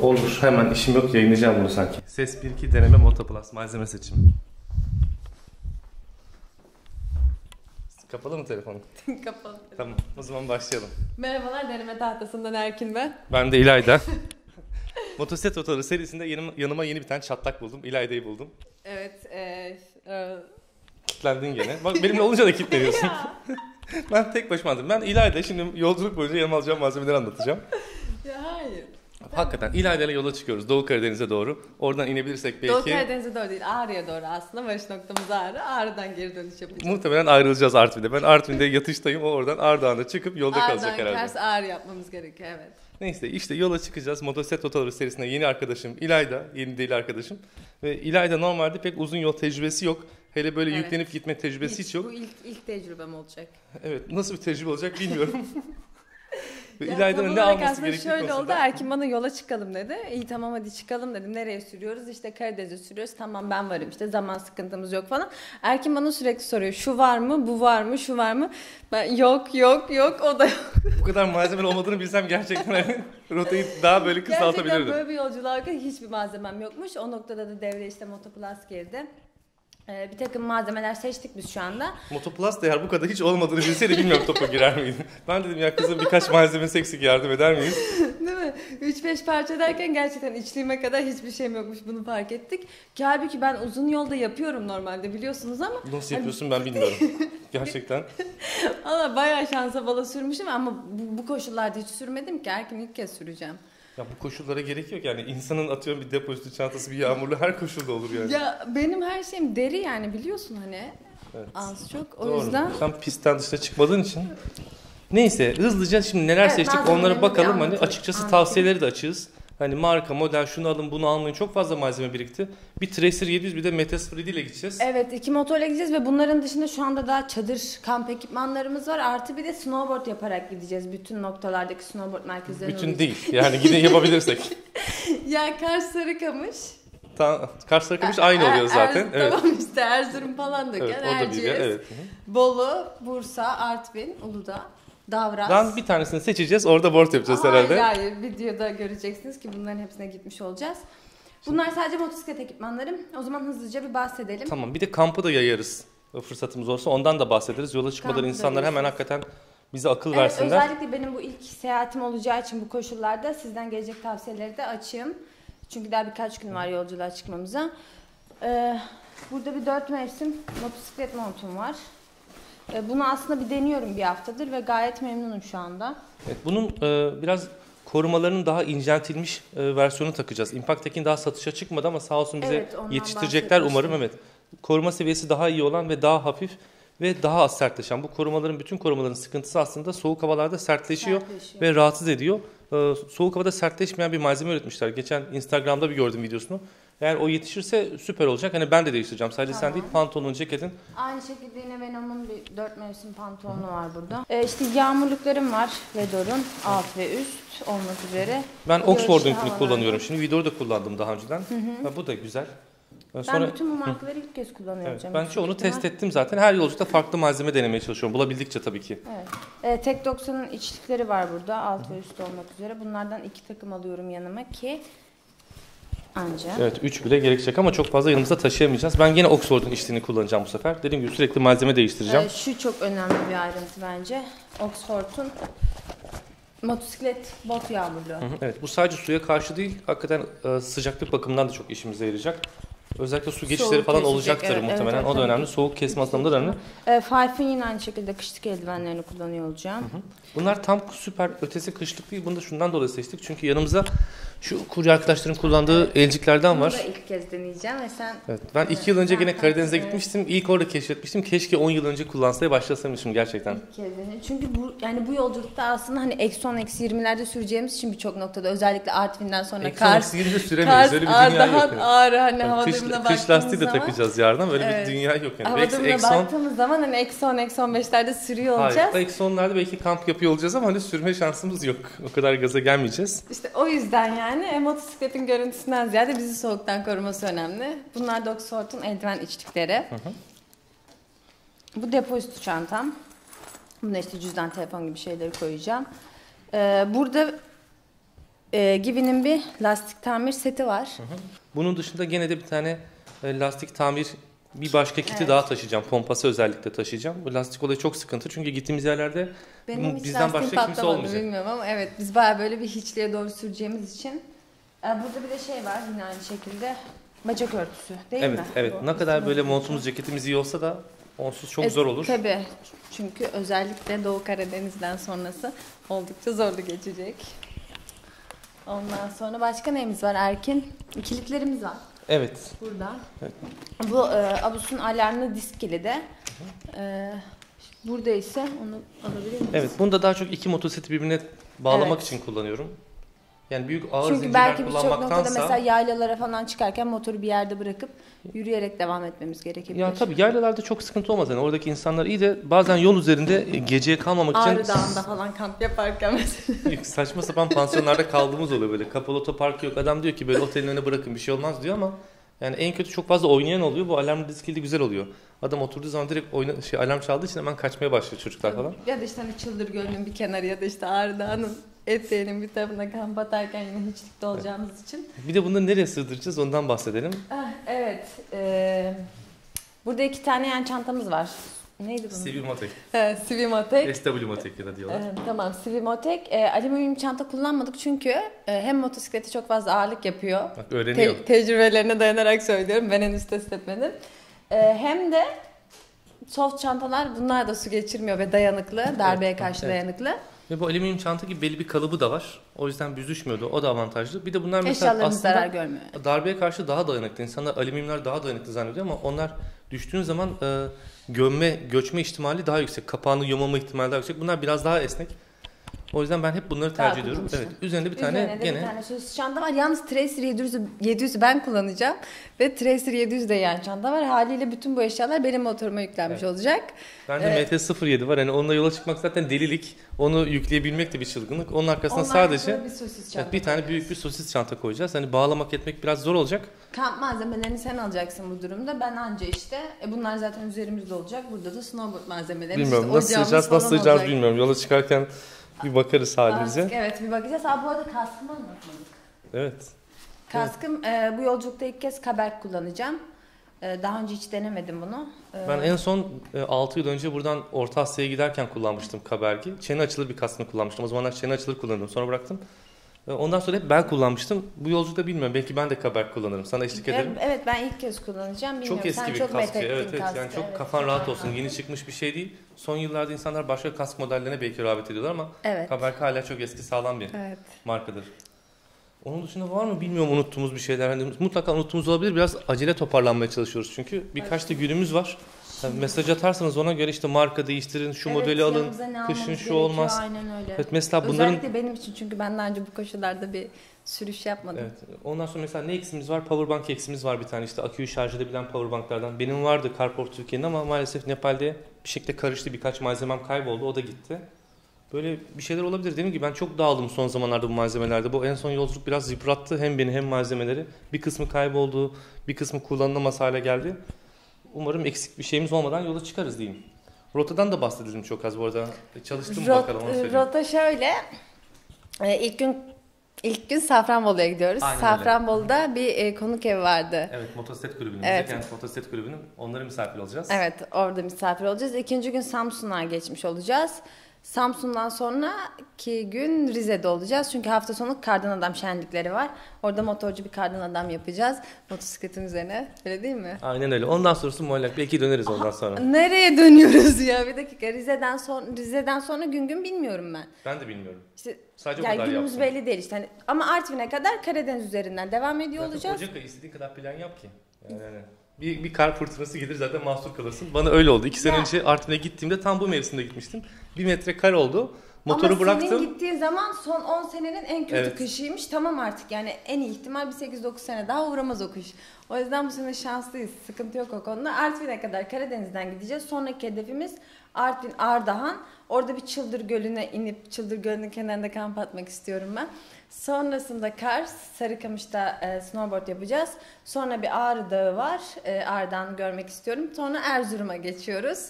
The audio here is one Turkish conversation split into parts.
Olur hemen işim yok yayınlayacağım bunu sanki. Ses 1-2 deneme Motoplus malzeme seçimi. Kapalı mı telefonun? Kapalı. Tamam o zaman başlayalım. Merhabalar deneme tahtasından Erkin ben. Ben de İlayda. Motosiklet Otoları serisinde yanıma, yanıma yeni bir tane çatlak buldum. İlayda'yı buldum. Evet. E, e, Kitlendin gene. Bak benimle olunca da kilitleniyorsun. ben tek başıma. Ben İlayda şimdi yolculuk boyunca yanıma alacağım malzemeleri anlatacağım. ya hayır. Hakikaten İlayda ile yola çıkıyoruz Doğu Karadeniz'e doğru. Oradan inebilirsek belki Doğu Karadeniz'e doğru değil Ağrı'ya doğru aslında. Varış noktamız Ağrı. Ağrı'dan geri dönüş yapacağız. muhtemelen ayrılacağız Artvin'de. Ben Artvin'de yatıştayım. O oradan Ardahan'a çıkıp yolda kalacak Ağrı'dan herhalde. ters Ağrı yapmamız gerekiyor evet. Neyse işte yola çıkacağız. Motosiklet Otoları serisinde yeni arkadaşım İlayda. Yeni değil arkadaşım. Ve İlayda normalde pek uzun yol tecrübesi yok. Hele böyle Evet. yüklenip gitme tecrübesi hiç, yok. Bu ilk, ilk tecrübem olacak. Evet nasıl bir tecrübe olacak bilmiyorum. İlayda'nın ne alması gerektiği şöyle oldu. Erkin bana yola çıkalım dedi. İyi tamam hadi çıkalım dedim. Nereye sürüyoruz? İşte Karadeniz'e sürüyoruz. Tamam ben varım. İşte zaman sıkıntımız yok falan. Erkin bana sürekli soruyor. Şu var mı? Bu var mı? Şu var mı? Ben yok yok yok o da yok. Bu kadar malzemen olmadığını bilsem gerçekten hani rotayı daha böyle Gerçekten kısaltabilirdim. böyle bir yolculuğa hiçbir malzemem yokmuş. O noktada da devreye işte Motoplus girdi. Ee, bir takım malzemeler seçtik biz şu anda. Motoplus da eğer bu kadar hiç olmadığını bilseydi bilmiyorum topa girer miydi. Ben dedim ya kızım birkaç malzemesi eksik yardım eder miyiz? Değil mi? 3-5 parça derken gerçekten içliğime kadar hiçbir şeyim yokmuş bunu fark ettik. Ki halbuki ben uzun yolda yapıyorum normalde biliyorsunuz ama Nasıl yapıyorsun ben bilmiyorum. Gerçekten. Valla bayağı şansa bala sürmüşüm ama bu, bu koşullarda hiç sürmedim ki Erkin ilk kez süreceğim. Ya bu koşullara gerek yok yani insanın atıyorum bir depozito çantası bir yağmurlu her koşulda olur yani. Ya benim her şeyim deri yani biliyorsun hani Evet. az çok o Doğru. yüzden. Sen pistten dışına çıkmadığın için. Neyse hızlıca şimdi neler Evet, seçtik onlara bakalım. Hani açıkçası anlatayım. tavsiyeleri de açığız. Hani marka, model, şunu alın, bunu almayın. Çok fazla malzeme birikti. Bir Tracer 700 bir de Mete 07 ile gideceğiz. Evet iki motorla gideceğiz ve bunların dışında şu anda daha çadır kamp ekipmanlarımız var. Artı bir de snowboard yaparak gideceğiz. Bütün noktalardaki snowboard merkezlerine Bütün uğrayacağız. değil. Yani gidin yapabilirsek. Ya Kars Sarıkamış. Ta, Kars Sarıkamış aynı Er- oluyor zaten. Er- Evet. Tamam işte Erzurum falan da Evet, Erciyes. Evet. Bolu, Bursa, Artvin, Uludağ, Davras. Ben bir tanesini seçeceğiz. Orada board yapacağız herhalde. Hayır hayır videoda göreceksiniz ki bunların hepsine gitmiş olacağız. Bunlar sadece motosiklet ekipmanlarım. O zaman hızlıca bir bahsedelim. Tamam. Bir de kampı da yayarız. O fırsatımız olursa ondan da bahsederiz. Yola çıkmadan Kampı insanlar hemen hakikaten bize akıl Evet versinler. özellikle benim bu ilk seyahatim olacağı için bu koşullarda sizden gelecek tavsiyeleri de açığım. Çünkü daha birkaç gün var yolculuğa çıkmamıza. Ee, burada bir dört mevsim motosiklet montum var. Ee, bunu aslında bir deniyorum bir haftadır ve gayet memnunum şu anda. Evet, bunun e, biraz korumalarının daha inceltilmiş e, versiyonu takacağız. Impact'tekin daha satışa çıkmadı ama sağ olsun bize Evet, ondan yetiştirecekler umarım. Evet. Koruma seviyesi daha iyi olan ve daha hafif ve daha az sertleşen. Bu korumaların bütün korumaların sıkıntısı aslında soğuk havalarda sertleşiyor, Sertleşiyor. ve rahatsız ediyor. E, soğuk havada sertleşmeyen bir malzeme üretmişler. Geçen Instagram'da bir gördüm videosunu. Eğer o yetişirse süper olacak. Hani ben de değiştireceğim. Sadece sen Tamam. değil pantolonun, ceketin. Aynı şekilde yine Venom'un bir dört mevsim pantolonu var burada. Ee, işte yağmurluklarım var Vedor'un alt ve üst olmak üzere. Ben Bu Oxford'unkini görüşte kullanıyorum. Şimdi videoda da kullandım daha önceden. Ha, bu da güzel. E, Ben bütün bu markaları ilk kez kullanıyorum. Evet, ben çoğunu Sürekli test ettim zaten. Her yolculukta farklı malzeme denemeye çalışıyorum. Bulabildikçe tabii ki. Evet. Ee, Tek 90'ın içlikleri var burada alt ve üst olmak üzere. Bunlardan iki takım alıyorum yanıma ki anca. Evet 3 bile gerekecek ama çok fazla yanımızda taşıyamayacağız. Ben yine Oxford'un içtiğini kullanacağım bu sefer. Dediğim gibi sürekli malzeme değiştireceğim. Ee, şu çok önemli bir ayrıntı bence. Oxford'un motosiklet bot yağmurluğu. Hı hı, Evet bu sadece suya karşı değil. Hakikaten e, sıcaklık bakımından da çok işimize yarayacak. Özellikle su geçişleri Soğuk falan kesecek, olacaktır evet, muhtemelen. evet, o da önemli. Soğuk kesme anlamında da önemli. Ee, Five'ın yine aynı şekilde kışlık eldivenlerini kullanıyor olacağım. Bunlar tam süper ötesi kışlık değil. Bunu da şundan dolayı seçtik. Çünkü yanımızda şu kurye arkadaşların kullandığı elciklerden Bunu var. da ilk kez deneyeceğim ve sen Evet, ben iki yıl önce gene de- Karadeniz'e gitmiştim. İlk orada keşfetmiştim. Keşke 10 yıl önce kullansaya başlasaymışım gerçekten. ilk kez deneyim. Çünkü bu yani bu yolculukta aslında hani eksi 10 eksi 20'lerde süreceğimiz için birçok noktada özellikle Artvin'den sonra Eksi Kars, 12 de süremeyiz. Kars Öyle bir dünya yok. Ardahan, yani. Ağrı hani Yani hava kış, lastiği de zaman- takacağız yarına. Böyle Evet. bir dünya yok yani. Hava eksi 10 baktığımız zaman hani 10 eksi 15'lerde sürüyor olacağız. Hayır, eksi 10'larda belki kamp yapıyor olacağız ama hani sürme şansımız yok. O kadar gaza gelmeyeceğiz. İşte o yüzden yani e, motosikletin görüntüsünden ziyade bizi soğuktan koruması önemli. Bunlar da Oxford'un eldiven içlikleri. Bu depozito çantam. Buna işte cüzdan, telefon gibi şeyleri koyacağım. Ee, burada e, Givi'nin bir lastik tamir seti var. Bunun dışında gene de bir tane e, lastik tamir bir başka kiti Evet. daha taşıyacağım. Pompası özellikle taşıyacağım. Bu lastik olayı çok sıkıntı. Çünkü gittiğimiz yerlerde Benim bizden başka kimse olmayacak. bilmiyorum ama evet biz baya böyle bir hiçliğe doğru süreceğimiz için. E, burada bir de şey var yine aynı şekilde bacak örtüsü değil Evet, mi? evet. Bu Ne kadar böyle montumuz, ceketimiz iyi olsa da onsuz çok E, zor olur. Tabii. Çünkü özellikle Doğu Karadeniz'den sonrası oldukça zorlu geçecek. Ondan sonra başka neyimiz var Erkin? Kilitlerimiz var Evet. burada. Evet. Bu e, Abus'un alarmlı disk kilidi. E, burada ise onu alabilir miyiz? Evet. Bunu da daha çok iki motosikleti birbirine bağlamak Evet. için kullanıyorum. Yani büyük ağır Çünkü zincirler belki birçok noktada mesela yaylalara falan çıkarken motoru bir yerde bırakıp yürüyerek devam etmemiz gerekebilir. ya tabii yaylalarda çok sıkıntı olmaz yani oradaki insanlar iyi de bazen yol üzerinde e, geceye kalmamak için Ağrı Dağı'nda falan kamp yaparken mesela. saçma sapan pansiyonlarda kaldığımız oluyor böyle. Kapalı otopark yok. Adam diyor ki böyle otelin önüne bırakın bir şey olmaz diyor ama yani en kötü çok fazla oynayan oluyor. Bu alarmlı diskili de güzel oluyor. Adam oturduğu zaman direkt oyna, şey, alarm çaldığı için hemen kaçmaya başlıyor çocuklar falan. Ya da işte hani Çıldır Gölü'nün bir kenarı ya da işte Ağrı Dağı'nın eteğinin bir tarafına kamp atarken yine hiçlikte olacağımız için. Bir de bunları nereye sığdıracağız ondan bahsedelim. Ah, evet. eee, burada iki tane yan çantamız var. Neydi bunun? Sivimotek. Evet, Motek ya da diyorlar. Ee, tamam Sivimotek. Ee, alüminyum çanta kullanmadık çünkü e, hem motosikleti çok fazla ağırlık yapıyor. Bak öğreniyor. Te- tecrübelerine dayanarak söylüyorum. Ben henüz test etmedim. Ee, hem de soft çantalar bunlar da su geçirmiyor ve dayanıklı. Darbeye karşı evet. dayanıklı. Ve bu alüminyum çanta gibi belli bir kalıbı da var. O yüzden büzüşmüyordu. O da avantajlı. Bir de bunlar mesela aslında zarar görmüyor. darbeye karşı daha dayanıklı. İnsanlar alüminyumlar daha dayanıklı zannediyor ama onlar düştüğün zaman e, gömme, göçme ihtimali daha yüksek. Kapağını yamama ihtimali daha yüksek. Bunlar biraz daha esnek. O yüzden ben hep bunları tercih Daha ediyorum. Evet. Üzerinde bir tane Üzerine de gene bir tane sosis çanta var. Yalnız Tracer 700'ü 700'ü ben kullanacağım. Ve Tracer 700 de yan çanta var. Haliyle bütün bu eşyalar benim motoruma yüklenmiş olacak. bende Evet. MT-07 var. Hani onunla yola çıkmak zaten delilik. Onu yükleyebilmek de bir çılgınlık. Onun arkasına Onlar sadece bir sosis çanta. evet, bir tane büyük bir sosis çanta koyacağız. Hani bağlamak etmek biraz zor olacak. Kamp malzemelerini sen alacaksın bu durumda. Ben anca işte. E bunlar zaten üzerimizde olacak. Burada da snowboard malzemeleri. Bilmiyorum işte nasıl sığacağız, nasıl sığacağız bilmiyorum. Yola çıkarken bir bakarız halimize. Kask, evet bir bakacağız. Aa bu arada kaskımı anlatmadık. Evet. Kaskım e, bu yolculukta ilk kez Kaberk kullanacağım. E, daha önce hiç denemedim bunu. E, Ben en son 6 yıl önce buradan Orta Asya'ya giderken kullanmıştım Kabergi. Çene açılır bir kaskını kullanmıştım. O zamanlar çene açılır kullanıyordum. Sonra bıraktım. E, Ondan sonra hep ben kullanmıştım. Bu yolculukta bilmiyorum. Belki ben de Kaberg kullanırım. Sana eşlik ederim. evet ben ilk kez kullanacağım. Bilmiyorum. Çok eski Sen bir çok kask. methettin Evet evet. kaskı, Yani çok evet. kafan rahat olsun. Yeni çıkmış bir şey değil. Son yıllarda insanlar başka kask modellerine belki rağbet ediyorlar ama Evet. Kaberg hala çok eski sağlam bir Evet. markadır. Onun dışında var mı bilmiyorum unuttuğumuz bir şeyler. Hani mutlaka unuttuğumuz olabilir. Biraz acele toparlanmaya çalışıyoruz çünkü. Birkaç da günümüz var. Yani mesaj atarsanız ona göre işte marka değiştirin, şu Evet, modeli alın, kışın şu olmaz. Aynen öyle. Evet mesela bunların Özellikle benim için çünkü ben daha önce bu koşullarda bir sürüş yapmadım. Evet. Ondan sonra mesela ne eksimiz var? Powerbank eksimiz var bir tane işte aküyü şarj edebilen powerbanklardan. Benim vardı Carport Türkiye'nin ama maalesef Nepal'de bir şekilde karıştı. Birkaç malzemem kayboldu. O da gitti. Böyle bir şeyler olabilir. Dediğim gibi ben çok dağıldım son zamanlarda bu malzemelerde. Bu en son yolculuk biraz yıprattı hem beni hem malzemeleri. Bir kısmı kayboldu, bir kısmı kullanılamaz hale geldi. Umarım eksik bir şeyimiz olmadan yola çıkarız diyeyim. Rotadan da bahsedelim çok az bu arada. Çalıştım Rot- bakalım onu söyleyeyim. Rota şöyle. E, ilk gün ilk gün Safranbolu'ya gidiyoruz. Aynen öyle. Safranbolu'da bir e, konuk evi vardı. Evet motosiklet kulübünün, Evet. Kent motosiklet kulübünün onlara misafir olacağız. Evet, orada misafir olacağız. İkinci gün Samsun'a geçmiş olacağız. Samsun'dan sonraki gün Rize'de olacağız. Çünkü hafta sonu kardan adam şenlikleri var. Orada motorcu bir kardan adam yapacağız. Motosikletin üzerine. Öyle değil mi? Aynen öyle. Ondan sonrası muallak. Belki döneriz ondan sonra. Nereye dönüyoruz ya? Bir dakika. Rize'den sonra Rize'den sonra gün gün bilmiyorum ben. Ben de bilmiyorum. İşte Sadece yani günümüz yaptım. belli değil işte. Hani, ama Artvin'e kadar Karadeniz üzerinden devam ediyor Zaten olacağız. Ocak ayı istediğin kadar plan yap ki. Yani, yani. Bir, bir kar fırtınası gelir zaten mahsur kalırsın. Bana öyle oldu. İki sene Ya. önce Artvin'e gittiğimde tam bu mevsimde gitmiştim. Bir metre kar oldu. Motoru Ama bıraktım. senin gittiğin zaman son 10 senenin en kötü Evet. kışıymış. Tamam artık yani en iyi ihtimal bir 8-9 sene daha uğramaz o kış. O yüzden bu sene şanslıyız. Sıkıntı yok o konuda. Artvin'e kadar Karadeniz'den gideceğiz. Sonraki hedefimiz Artvin Ardahan. Orada bir Çıldır Gölü'ne inip Çıldır Gölü'nün kenarında kamp atmak istiyorum ben. Sonrasında Kars, Sarıkamış'ta e, snowboard yapacağız. Sonra bir Ağrı Dağı var. E, Ağrı Dağı'nı görmek istiyorum. Sonra Erzurum'a geçiyoruz.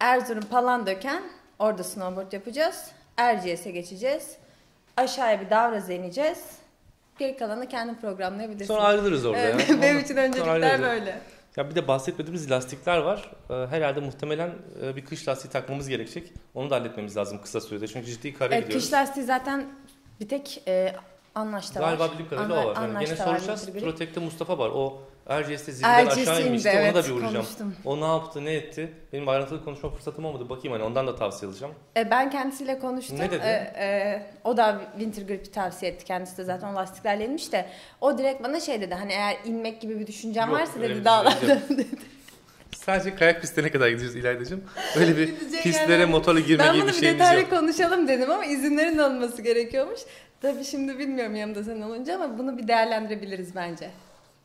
Erzurum Palandöken orada snowboard yapacağız. Erciyes'e geçeceğiz. Aşağıya bir davraza ineceğiz. Geri kalanı kendi programlayabilirsiniz. Sonra ayrılırız orada Evet, ya. benim için öncelikler böyle. Ya bir de bahsetmediğimiz lastikler var. Ee, Herhalde muhtemelen e, bir kış lastiği takmamız gerekecek. Onu da halletmemiz lazım kısa sürede. Çünkü ciddi kare Evet, gidiyoruz. kış lastiği zaten bir tek e, Anlaş'ta var. Galiba bildiğim kadarıyla Anla- o var. Yani gene soracağız. Protect'te Mustafa var. O Erciyes'te zirveden aşağı inmişti. de, Ona evet, da bir uğrayacağım. konuştum. O ne yaptı, ne etti? Benim ayrıntılı konuşma fırsatım olmadı. Bakayım hani ondan da tavsiye alacağım. E, ben kendisiyle konuştum. Ne dedi? E, e, o da Winter Grip'i tavsiye etti. Kendisi de zaten o lastiklerle inmiş de. O direkt bana şey dedi. Hani eğer inmek gibi bir düşüncen Yok, varsa dedi bir dağlarda. Sadece kayak pistine kadar gideceğiz İlayda'cığım. Öyle bir pistlere yerler- motorla girme ben gibi bunu bir şeyimiz detaylı yok. konuşalım dedim ama izinlerin alınması gerekiyormuş. Tabii şimdi bilmiyorum yanımda sen olunca ama bunu bir değerlendirebiliriz bence.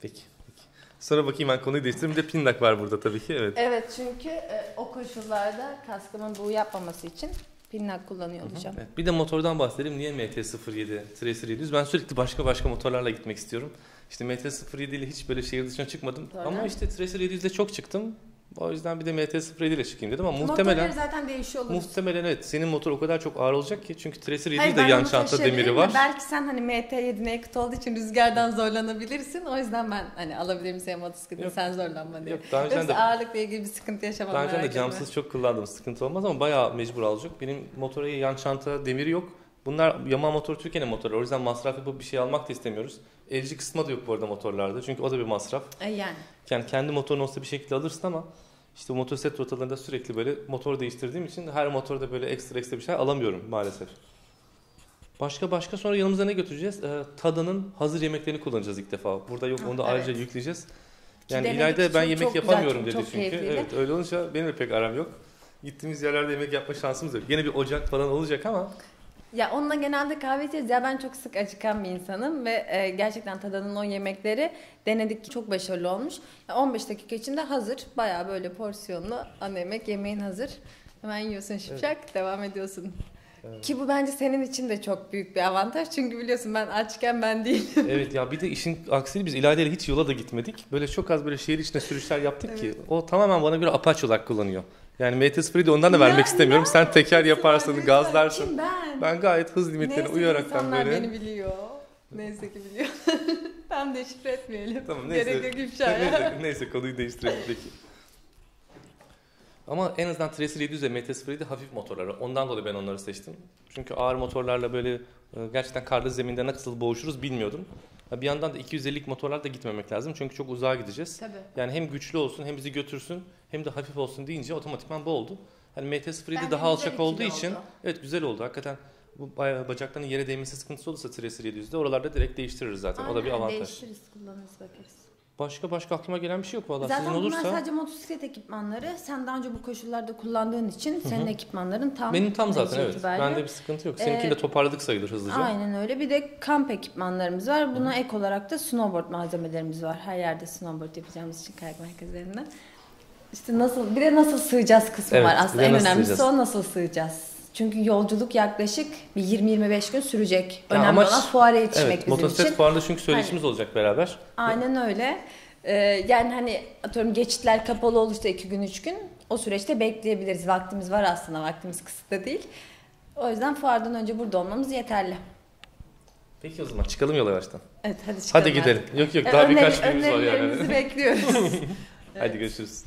Peki. peki. Sonra bakayım ben konuyu değiştireyim. Bir de pindak var burada tabii ki. Evet. Evet çünkü e, o koşullarda kaskımın bu yapmaması için pinnak kullanıyor olacağım. Evet, Bir de motordan bahsedelim. Niye MT-07 Tracer 700? Ben sürekli başka başka motorlarla gitmek istiyorum. İşte MT-07 ile hiç böyle şehir dışına çıkmadım. Doğru. Ama işte Tracer 700 ile çok çıktım. O yüzden bir de MT-07 ile çıkayım dedim ama Motorları muhtemelen zaten değişiyor olur. muhtemelen evet senin motor o kadar çok ağır olacak ki çünkü Tracer 700 Hayır, de ben yan çanta taşıyabilirim demiri de var. Belki sen hani MT7 naked olduğu için rüzgardan zorlanabilirsin. O yüzden ben hani alabilirim senin motosikletini Yok. sen zorlanma diye. Yok daha önceden Yoksa de ağırlıkla ilgili bir sıkıntı yaşamam Daha önce de etme. camsız çok kullandım. Sıkıntı olmaz ama bayağı mecbur alacak. Benim motora yan çanta demiri yok. Bunlar Yamaha motor Türkiye'nin motoru. O yüzden masraf yapıp bir şey almak da istemiyoruz. LG kısma da yok bu arada motorlarda. Çünkü o da bir masraf. E, Yani. Yani kendi motorun olsa bir şekilde alırsın ama işte motosiklet rotalarında sürekli böyle motor değiştirdiğim için her motorda böyle ekstra ekstra bir şey alamıyorum maalesef. Başka başka sonra yanımıza ne götüreceğiz? Ee, Tada'nın hazır yemeklerini kullanacağız ilk defa. Burada yok onu da Ah, ayrıca evet. yükleyeceğiz. Yani denedik, ileride ben yemek güzel, yapamıyorum çok- dedi çok çünkü. keyifliydi. Evet öyle olunca benim de pek aram yok. Gittiğimiz yerlerde yemek yapma şansımız yok. Yine bir ocak falan olacak ama Ya onunla genelde kahve içeriz. Ya ben çok sık acıkan bir insanım ve e, gerçekten Tada'nın o yemekleri denedik ki çok başarılı olmuş. Ya 15 dakika içinde hazır. Bayağı böyle porsiyonlu ana yemek yemeğin hazır. Hemen yiyorsun şipşak devam ediyorsun. Evet. Ki bu bence senin için de çok büyük bir avantaj. Çünkü biliyorsun ben açken ben değil. evet ya bir de işin aksini biz İlayda ile hiç yola da gitmedik. Böyle çok az böyle şehir içinde sürüşler yaptık ki o tamamen bana göre apaç olarak kullanıyor. Yani MT-07 de ondan da vermek Ya, istemiyorum. Sen teker yaparsın, gazlarsın. Kim ben? Ben gayet hız limitlerine Neyse uyaraktan böyle. beni biliyor. Neyse ki biliyor. Tam deşifre etmeyelim. Tamam neyse. Gerek yok ifşaya. neyse, neyse konuyu değiştirelim peki. Ama en azından Tracer 700 ve MT-07 hafif motorları. Ondan dolayı ben onları seçtim. Çünkü ağır motorlarla böyle e, gerçekten karlı zeminde nasıl boğuşuruz bilmiyordum. Bir yandan da 250'lik motorlar da gitmemek lazım. Çünkü çok uzağa gideceğiz. Tabii. Yani hem güçlü olsun hem bizi götürsün hem de hafif olsun deyince otomatikman bu oldu. Hani MT-07 Bence daha alçak olduğu ikili için oldu. evet güzel oldu. Hakikaten bu bayağı bacakların yere değmesi sıkıntısı olursa Tracer 700'de oralarda direkt değiştiririz zaten. o da bir Aynen, avantaj. Değiştiririz, kullanırız, bakarız. Başka başka aklıma gelen bir şey yok valla. Zaten Sizin bunlar olursa sadece motosiklet ekipmanları. Sen daha önce bu koşullarda kullandığın için senin ekipmanların tam. benim tam zaten netice evet. itibariyle. Bende bir sıkıntı yok. Seninkini de Ee, toparladık sayılır hızlıca. Aynen öyle. Bir de kamp ekipmanlarımız var. Buna ek olarak da snowboard malzemelerimiz var. Her yerde snowboard yapacağımız için kayak merkezlerinde. İşte nasıl bir de nasıl sığacağız kısmı Evet, var. Aslında de en önemlisi o nasıl sığacağız. Çünkü yolculuk yaklaşık bir 20-25 gün sürecek. Ya Önemli amaç- olan fuara yetişmek Evet, bizim motosiklet için. fuarında çünkü söyleşimiz olacak beraber. Aynen öyle. Ee, yani hani atıyorum geçitler kapalı olursa iki gün üç gün o süreçte bekleyebiliriz. Vaktimiz var aslında vaktimiz kısıtlı değil. O yüzden fuardan önce burada olmamız yeterli. Peki o zaman çıkalım yola yavaştan. Evet hadi çıkalım. Hadi gidelim. artık. Yok yok Ee, daha öneri- birkaç günümüz var önerilerinizi yani. bekliyoruz. Hadi görüşürüz.